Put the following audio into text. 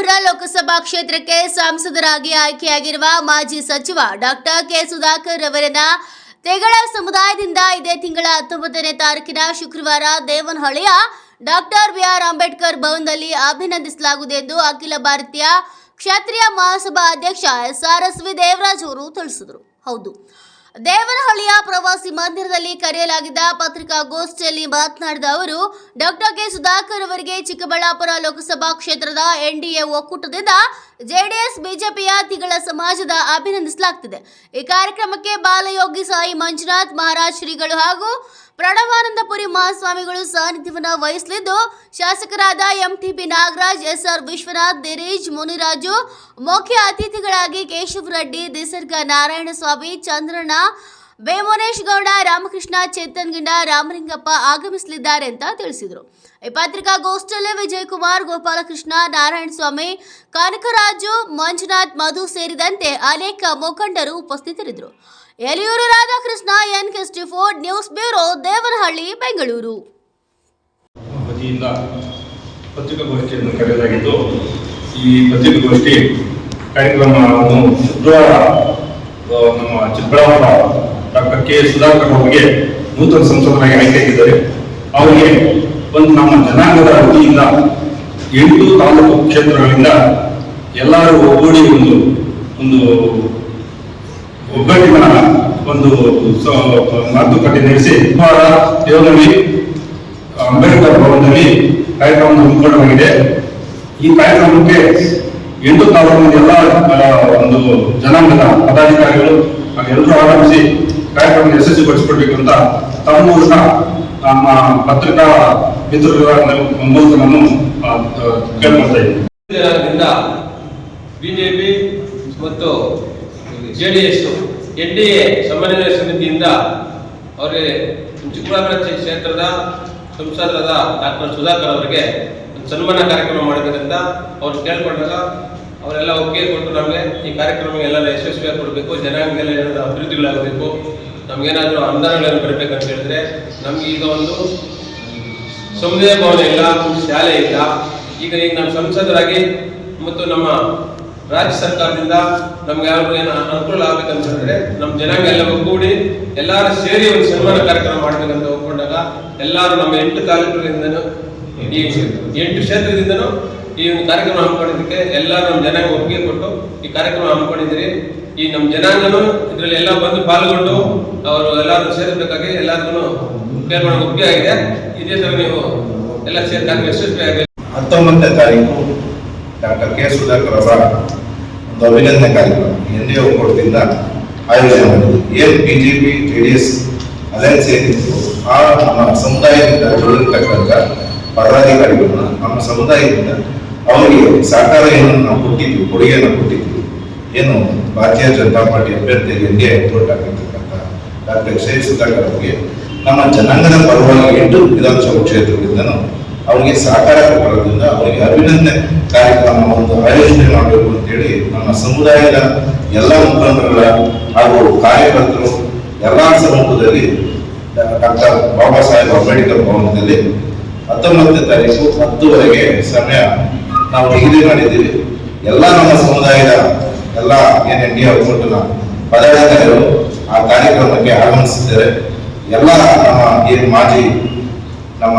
ಚಿಕ್ಕಬಳ್ಳಾಪುರ ಲೋಕಸಭಾ ಕ್ಷೇತ್ರಕ್ಕೆ ಸಂಸದರಾಗಿ ಆಯ್ಕೆಯಾಗಿರುವ ಮಾಜಿ ಸಚಿವ ಡಾಕ್ಟರ್ ಕೆ ಸುಧಾಕರ್ ಅವರನ್ನ ತೆಗಳ ಸಮುದಾಯದಿಂದ ಇದೇ ತಿಂಗಳ ಹತ್ತೊಂಬತ್ತನೇ ತಾರೀಕಿನ ಶುಕ್ರವಾರ ದೇವನಹಳ್ಳಿಯ ಡಾಕ್ಟರ್ ಬಿಆರ್ ಅಂಬೇಡ್ಕರ್ ಭವನದಲ್ಲಿ ಅಭಿನಂದಿಸಲಾಗುವುದು ಎಂದು ಅಖಿಲ ಭಾರತೀಯ ಕ್ಷತ್ರಿಯ ಮಹಾಸಭಾ ಅಧ್ಯಕ್ಷ S R S V Devaraj ಅವರು ತಿಳಿಸಿದರು. ಹೌದು. ದೇವನಹಳ್ಳಿಯ ಪ್ರವಾಸಿ ಮಂದಿರದಲ್ಲಿ ಕರೆಯಲಾಗಿದ್ದ ಪತ್ರಿಕಾಗೋಷ್ಠಿಯಲ್ಲಿ ಮಾತನಾಡಿದ ಅವರು, ಡಾಕ್ಟರ್ ಕೆ ಸುಧಾಕರ್ ಅವರಿಗೆ ಚಿಕ್ಕಬಳ್ಳಾಪುರ ಲೋಕಸಭಾ ಕ್ಷೇತ್ರದ ಎನ್ಡಿಎ ಒಕ್ಕೂಟದಿಂದ ಜೆಡಿಎಸ್, ಬಿಜೆಪಿಯ ತಿಗಳ ಸಮಾಜದ ಅಭಿನಂದಿಸಲಾಗುತ್ತಿದೆ ಈ ಕಾರ್ಯಕ್ರಮಕ್ಕೆ ಬಾಲಯೋಗಿ ಸಾಯಿ ಮಂಜುನಾಥ್, ಮಹಾರಾಜ್ ಶ್ರೀಗಳು ಹಾಗೂ ಪ್ರಣವಾನಂದಪುರಿ ಮಹಾಸ್ವಾಮಿಗಳು ಸಾನ್ನಿಧ್ಯವನ್ನು ವಹಿಸಲಿದ್ದು, ಶಾಸಕರಾದ ಎಂಟಿಪಿ ನಾಗರಾಜ್, ಎಸ್ಆರ್ ವಿಶ್ವನಾಥ್, ದಿನೇಶ್ ಮುನಿರಾಜು, ಮುಖ್ಯ ಅತಿಥಿಗಳಾಗಿ ಕೇಶವ ರೆಡ್ಡಿ, ದಿಸರ್ಗ ನಾರಾಯಣಸ್ವಾಮಿ, ಚಂದ್ರಣ್ಣ ಬೇಮೋನೇಶ್ ಗೌಡ, ರಾಮಕೃಷ್ಣ, ಚೇತನ್ ಗಿಂಡ, ರಾಮಲಿಂಗಪ್ಪ ಆಗಮಿಸಲಿದ್ದಾರೆ ಅಂತ ತಿಳಿಸಿದರು. ಈ ಪತ್ರಿಕಾಗೋಷ್ಠಿಯಲ್ಲಿ ವಿಜಯಕುಮಾರ್, ಗೋಪಾಲಕೃಷ್ಣ, ನಾರಾಯಣಸ್ವಾಮಿ, ಕನಕರಾಜು, ಮಂಜುನಾಥ್, ಮಧು ಸೇರಿದಂತೆ ಅನೇಕ ಮುಖಂಡರು ಉಪಸ್ಥಿತರಿದ್ದರು. Eliyur Radhakrishna N ಕೆಸ್ಟಿ four news bureau, Devanahalli, Bengaluru. ವತಿಯಿಂದ ಪತ್ರಿಕಾಗೋಷ್ಠಿಯನ್ನು ಕರೆಯಲಾಗಿದ್ದು, ಈ ಪತ್ರಿಕಾಗೋಷ್ಠಿ ಕಾರ್ಯಕ್ರಮವನ್ನು ಶುಕ್ರವಾರ ನಮ್ಮ ಚಿಕ್ಕಬಳ್ಳಾಪುರ ಡಾಕ್ಟರ್ ಕೆ ಸುಧಾಕರ್ ಅವರಿಗೆ ನೂತನ ಸಂಸದರಾಗಿ ಆಯ್ಕೆಯಾಗಿದ್ದಾರೆ. ಅವರಿಗೆ ಒಂದು ನಮ್ಮ ಜನಾಂಗದ ವತಿಯಿಂದ ಎಂಟು ತಾಲೂಕು ಕ್ಷೇತ್ರಗಳಿಂದ ಎಲ್ಲರೂ ಒಗ್ಗೂಡಿ ಒಂದು ಒಂದು ಒಗ್ಗಟ್ಟಿನ ಒಂದು ಮಾತುಕತೆ ನಡೆಸಿ ದೇವನಹಳ್ಳಿ ಅಂಬೇಡ್ಕರ್ ಭವನದಲ್ಲಿ ಕಾರ್ಯಕ್ರಮ ಹಮ್ಮಿಕೊಳ್ಳಲಾಗಿದೆ. ಈ ಕಾರ್ಯಕ್ರಮಕ್ಕೆ ಎಂಟು ತಾಲೂಕಿನ ಎಲ್ಲ ಒಂದು ಜನಾಂಗದ ಪದಾಧಿಕಾರಿಗಳು ಎಲ್ಲರೂ ಆಗಮಿಸಿ ಕಾರ್ಯಕ್ರಮ ಯಶಸ್ವಿಗೊಳಿಸಿಕೊಡ್ಬೇಕು ಅಂತ ತಮ್ಮ ಮೂಲಕ ನಮ್ಮ ಪತ್ರಿಕಾ ಮಿತ್ರರ ಮೂಲಕ ನಾನು ಇದ್ದೀನಿ. ಬಿಜೆಪಿ ಮತ್ತು ಜೆಡಿಎಸ್ ಎನ್ ಡಿ ಎ ಸಮನ್ವಯ ಸಮಿತಿಯಿಂದ ಅವರಿಗೆ ಚಿಕ್ಕಬಳ್ಳಾಪುರ ಕ್ಷೇ- ಕ್ಷೇತ್ರದ ಸಂಸದರಾದ ಡಾಕ್ಟರ್ ಸುಧಾಕರ್ ಅವರಿಗೆ ಒಂದು ಸನ್ಮಾನ ಕಾರ್ಯಕ್ರಮ ಮಾಡಿದ್ರಿಂದ ಅವ್ರು ಕೇಳ್ಕೊಂಡಾಗ ಅವರೆಲ್ಲ ಒಪ್ಪಿಗೆ ಕೊಟ್ಟು ನಮಗೆ ಈ ಕಾರ್ಯಕ್ರಮ ಎಲ್ಲ ಯಶಸ್ವಿಯಾಗಿ ಕೊಡಬೇಕು, ಜನಾಂಗದಲ್ಲಿ ಏನಾದರೂ ಅಭಿವೃದ್ಧಿಗಳಾಗಬೇಕು, ನಮಗೇನಾದರೂ ಅನುದಾನಗಳನ್ನು ಬರಬೇಕಂತ ಹೇಳಿದ್ರೆ ನಮ್ಗೆ ಈಗ ಒಂದು ಸಮುದಾಯ ಭವನ ಇಲ್ಲ, ಶಾಲೆ ಇಲ್ಲ. ಈಗ ಈಗ ನಮ್ಮ ಸಂಸದರಾಗಿ ಮತ್ತು ನಮ್ಮ ರಾಜ್ಯ ಸರ್ಕಾರದಿಂದ ನಮ್ಗೆ ಯಾರು ಏನು ಅನುಕೂಲ ಆಗ್ಬೇಕಂತ ಹೇಳಿದ್ರೆ ನಮ್ಮ ಜನಾಂಗ ಎಲ್ಲ ಒಗ್ಗೂಡಿ ಎಲ್ಲರೂ ಸೇರಿ ಒಂದು ಸನ್ಮಾನ ಕಾರ್ಯಕ್ರಮ ಮಾಡ್ಬೇಕಂತ ಒಪ್ಕೊಂಡಾಗ ಎಲ್ಲರೂ ನಮ್ಮ ಎಂಟು ತಾಲೂಕುಗಳಿಂದನೂ ಎಂಟು ಕ್ಷೇತ್ರದಿಂದನೂ ಈ ಒಂದು ಕಾರ್ಯಕ್ರಮ ಹಮ್ಮಿಕೊಂಡಿದ್ದಕ್ಕೆ ಎಲ್ಲರೂ ನಮ್ಮ ಜನಾಂಗ ಒಪ್ಪಿಗೆ ಕೊಟ್ಟು ಈ ಕಾರ್ಯಕ್ರಮ ಹಮ್ಮಿಕೊಂಡಿದ್ದೀರಿ. ಈ ನಮ್ಮ ಜನಾಂಗನೂ ಇದರಲ್ಲಿ ಎಲ್ಲ ಬಂದು ಪಾಲ್ಗೊಂಡು ಅವರು ಎಲ್ಲರೂ ಸೇರಬೇಕಾಗಿ ಎಲ್ಲರಿಗೂ ಕೇಳ್ಕೊಂಡು ಒಪ್ಪಿಗೆ ಆಗಿದೆ. ಇದೇ ತರ ನೀವು ಎಲ್ಲ ಸೇರಿದಾಗ ಯಶಸ್ವಿ ಆಗಿದೆ ಹತ್ತೊಂಬತ್ತನೇ ತಾರೀಕು ಡಾಕ್ಟರ್ ಕೆ ಸುಧಾಕರ್ ಅವರ ಒಂದು ಅಭಿನಂದನೆ ಕಾರ್ಯಕ್ರಮ. ಎನ್ ಡಿ ಒಕ್ಕೂಟದಿಂದ ಆಯೋಜನೆ ಮಾಡಿದ್ದು. ಏನ್ B J P J D S alliance ಏನಿತ್ತು ಆ ನಮ್ಮ ಸಮುದಾಯದಿಂದ ಜೋಡಿರ್ತಕ್ಕಂಥ ಪದಾಧಿಕಾರಿಗಳನ್ನ, ನಮ್ಮ ಸಮುದಾಯದಿಂದ ಅವರಿಗೆ ಸರ್ಕಾರ ಏನು ನಾವು ಕೊಟ್ಟಿದ್ವಿ, ಕೊಡುಗೆಯನ್ನು ಕೊಟ್ಟಿದ್ವಿ. ಏನು ಭಾರತೀಯ ಜನತಾ ಪಾರ್ಟಿ ಅಭ್ಯರ್ಥಿ ಎನ್ ಡಿ ಎ ಒಕ್ಕೂಟ ಆಗಿರ್ತಕ್ಕಂಥ ಡಾಕ್ಟರ್ ಕೆ ಸುಧಾಕರ್ ಅವರಿಗೆ ನಮ್ಮ ಜನಾಂಗದ ಪರವಾಗಿ ಎಂಟು ವಿಧಾನಸಭಾ ಕ್ಷೇತ್ರದಿಂದನೂ ಅವರಿಗೆ ಸಹಕಾರ ಕೊಟ್ಟಿರೋದ್ರಿಂದ ಅವರಿಗೆ ಅಭಿನಂದನೆ ಕಾರ್ಯಕ್ರಮ ಒಂದು ಆಯೋಜನೆ ಮಾಡಬೇಕು ಅಂತೇಳಿ ನಮ್ಮ ಸಮುದಾಯದ ಎಲ್ಲ ಮುಖಂಡರುಗಳ ಹಾಗೂ ಕಾರ್ಯಕರ್ತರು ಎಲ್ಲ ಸಮೂಹದಲ್ಲಿ ಡಾಕ್ಟರ್ ಬಾಬಾ ಸಾಹೇಬ್ ಅಂಬೇಡ್ಕರ್ ಭವನದಲ್ಲಿ ಹತ್ತೊಂಬತ್ತನೇ ತಾರೀಕು ಹತ್ತುವರೆಗೆ ಸಮಯ ನಾವು ನಿಗದಿ ಮಾಡಿದ್ದೀವಿ. ಎಲ್ಲ ನಮ್ಮ ಸಮುದಾಯದ ಎಲ್ಲ ಏನ್ ಎನ್ ಡಿ ಎ ಪದಾಧಿಕಾರಿಗಳು ಆ ಕಾರ್ಯಕ್ರಮಕ್ಕೆ ಆಗಮಿಸಿದ್ದಾರೆ ಎಲ್ಲ ನಮ್ಮ ಏನು ಮಾಜಿ ನಮ್ಮ